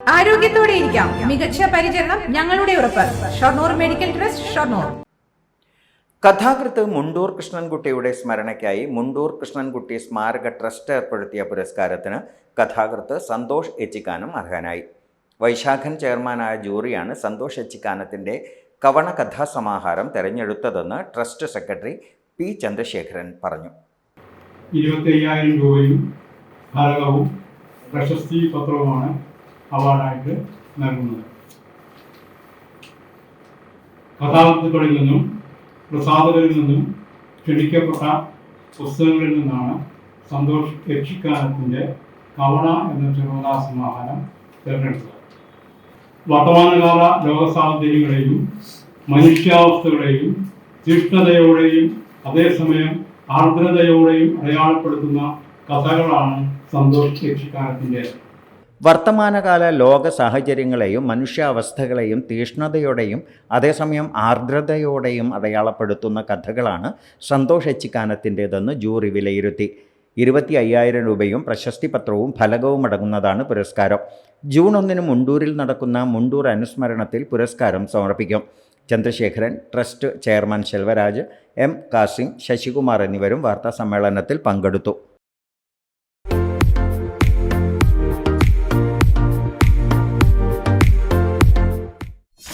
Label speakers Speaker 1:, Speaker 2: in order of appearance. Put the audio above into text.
Speaker 1: ആരോഗ്യത്തോടെ ഇരിക്കാം. മികച്ച പരിചരണം ഞങ്ങളുടെ ഉറപ്പ്. Shoranur medical trust Shoranur.
Speaker 2: കഥാകൃത്ത് മുണ്ടൂർ കൃഷ്ണൻകുട്ടിയുടെ സ്മരണയ്ക്കായി മുണ്ടൂർ കൃഷ്ണൻകുട്ടി സ്മാരക ട്രസ്റ്റ് ഏർപ്പെടുത്തിയ പുരസ്കാരത്തിന് കഥാകൃത്ത് സന്തോഷ് എച്ചിക്കാനം അർഹനായി. വൈശാഖൻ ചെയർമാനായ ജൂറിയാണ് സന്തോഷ് എച്ചിക്കാനത്തിന്റെ കവണ കഥാസമാഹാരം തെരഞ്ഞെടുത്തതെന്ന് ട്രസ്റ്റ് സെക്രട്ടറി പി ചന്ദ്രശേഖരൻ പറഞ്ഞു.
Speaker 3: ഇരുപത്തി അയ്യായിരം രൂപയും ഫലകവും പ്രശസ്തി പത്രവുമാണ് അവാർഡായിട്ട് നൽകുന്നത്. കഥാകൃത്തുക്കളിൽ നിന്നും പ്രസാധകരിൽ നിന്നും ക്ഷണിക്കപ്പെട്ട പുസ്തകങ്ങളിൽ നിന്നാണ് സന്തോഷ് യക്ഷിക്കാലത്തിന്റെ കവണ എന്ന ചെറുകഥാ സമാഹാരം തിരഞ്ഞെടുത്തത്. വർത്തമാനകാല ലോക സാഹചര്യങ്ങളെയും മനുഷ്യാവസ്ഥകളെയും തീഷ്ണതയോടെയും അതേസമയം ആർദ്രതയോടെയും അടയാളപ്പെടുത്തുന്ന കഥകളാണ് സന്തോഷ് യക്ഷിക്കാലത്തിന്റെത്
Speaker 2: വർത്തമാനകാല ലോക സാഹചര്യങ്ങളെയും മനുഷ്യാവസ്ഥകളെയും തീഷ്ണതയോടെയും അതേസമയം ആർദ്രതയോടെയും അടയാളപ്പെടുത്തുന്ന കഥകളാണ് സന്തോഷ് എച്ചിക്കാനത്തിന്റേതെന്ന് ജൂറി വിലയിരുത്തി. ഇരുപത്തി അയ്യായിരം രൂപയും പ്രശസ്തി പത്രവും ഫലകവും അടങ്ങുന്നതാണ് പുരസ്കാരം. ജൂൺ ഒന്നിന് മുണ്ടൂരിൽ നടക്കുന്ന മുണ്ടൂർ അനുസ്മരണത്തിൽ പുരസ്കാരം സമർപ്പിക്കും. Chandrasekharan trust chairman Selvaraj M Kasim Sasikumar എന്നിവരും വാർത്താ സമ്മേളനത്തിൽ പങ്കെടുത്തു.